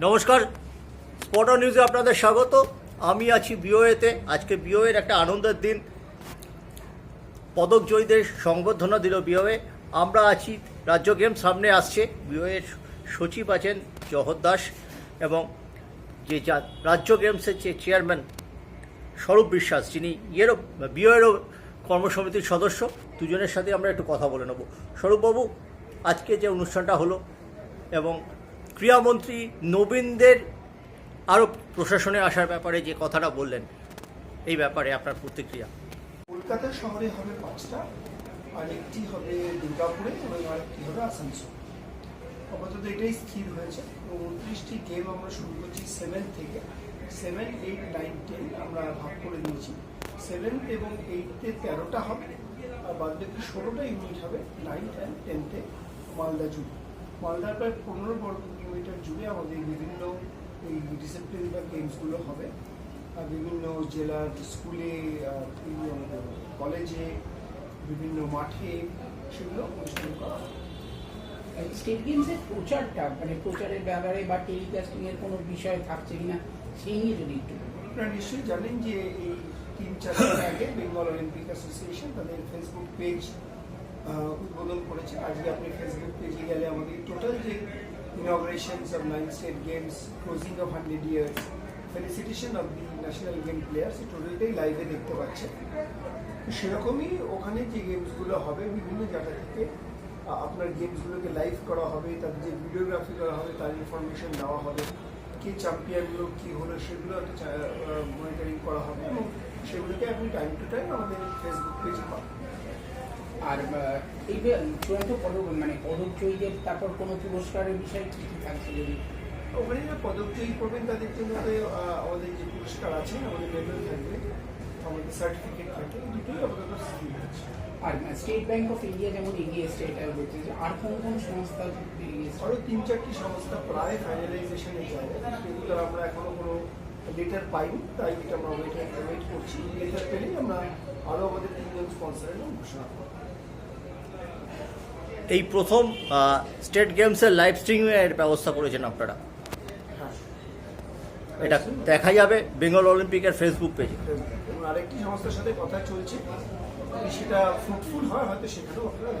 নমস্কার। স্পটার নিউজে আপনাদের স্বাগত। আমি আছি বিওএতে আজকে বিওএর একটা আনন্দের দিন। পদক জয়ীদের সংবর্ধনা দিল বিওএ আমরা আছি, রাজ্য গেম সামনে আসছে। বিওএর সচিব আছেন জহর দাস এবং যে যা- রাজ্য গেমসের যে চেয়ারম্যান স্বরূপ বিশ্বাস, যিনি ইয়েরও বিওএরও কর্মসমিতির সদস্য। দুজনের সাথে আমরা একটু কথা বলে নেব। স্বরূপবাবু, আজকে যে অনুষ্ঠানটা হলো এবং ক্রীড়ামন্ত্রী নবীনদের আরও প্রশাসনে আসার ব্যাপারে যে কথাটা বললেন, এই ব্যাপারে আপনার প্রতিক্রিয়া? কলকাতা শহরে হবে পাঁচটা, আর একটি হবে দুর্গাপুরে, এবং আরেকটি হবে আসানসোল। আপাতত এটাই স্থির হয়েছে, এবং উনত্রিশটি গেম আমরা শুরু করছি সেভেন থেকে। সেভেন এইট নাইন টেন আমরা ভাগ করে নিয়েছি। সেভেন এবং এইটে তেরোটা হবে, আর বাদ বাকি ষোলোটা ইউনিট হবে নাইন অ্যান্ড টেনতে মালদা জুড়ে। মালদার প্রায় পনেরো বর্গ কিলোমিটার জুড়ে আমাদের বিভিন্ন এই ডিসিপ্লিন বা গেমসগুলো হবে আর বিভিন্ন জেলার স্কুলে কলেজে বিভিন্ন মাঠে সেগুলো অনুষ্ঠান করা। স্টেট গেমসের প্রচারটা মানে প্রচারের ব্যাপারে বা টেলিকাস্টিং এর কোনো বিষয় থাকছে কিনা সেই নিয়ে যদি একটু আপনারা নিশ্চয়ই জানেন যে এই তিন চার দিন আগে বেঙ্গল অলিম্পিক অ্যাসোসিয়েশন তাদের ফেসবুক পেজ উদ্বোধন করেছে আজকে আপনি ফেসবুক পেজে গেলে আমাদের টোটাল যে inaugurations of nine state games closing of hundred years felicitation of the national game players এই টোটালটাই লাইভে দেখতে পাচ্ছে সেরকমই ওখানে যে গেমসগুলো হবে, বিভিন্ন জায়গা থেকে আপনার গেমসগুলোকে লাইভ করা হবে, তার যে ভিডিওগ্রাফি করা হবে, তার ইনফরমেশন দেওয়া হবে, কে চ্যাম্পিয়নগুলো কী হলো, সেগুলো একটা মনিটরিং করা হবে, এবং সেগুলোকে আপনি টাইম টু টাইম আমাদের ফেসবুক পেজে পাবেন আর এই যে চূড়ান্ত পদক মানে পদক জয়ীদের তারপর কোনো পুরস্কারের বিষয় কি কি থাকছে যদি? ওখানে যারা পদক জয়ী করবেন তাদের জন্য আমাদের যে পুরস্কার আছে আমাদের মেডেল থাকবে আমাদের সার্টিফিকেট এই দুটোই আপাতত স্থির আছে। আর স্টেট ব্যাংক অফ ইন্ডিয়া যেমন এগিয়ে এসছে এটা বলছে যে আর কোন কোন সংস্থা এগিয়ে এসছে? আরও তিন চারটি সংস্থা প্রায় ফাইনালাইজেশনে যায় এগুলোর আমরা এখনও কোনো লেটার পাইনি তাই এটা আমরা ওয়েট ওয়েট করছি। লেটার পেলেই আমরা আরও আমাদের তিনজন স্পন্সরের নাম ঘোষণা করব। এই প্রথম স্টেট গেমসের লাইভ স্ট্রিমের ব্যবস্থা করেছেন আপনারা। এটা দেখা যাবে বেঙ্গল অলিম্পিকের ফেসবুক পেজে আরেকটি সংস্থার সাথে কথা চলছে। সেটা ফ্রুটফুল হয়, হয়তো সেখানেও আপনারা।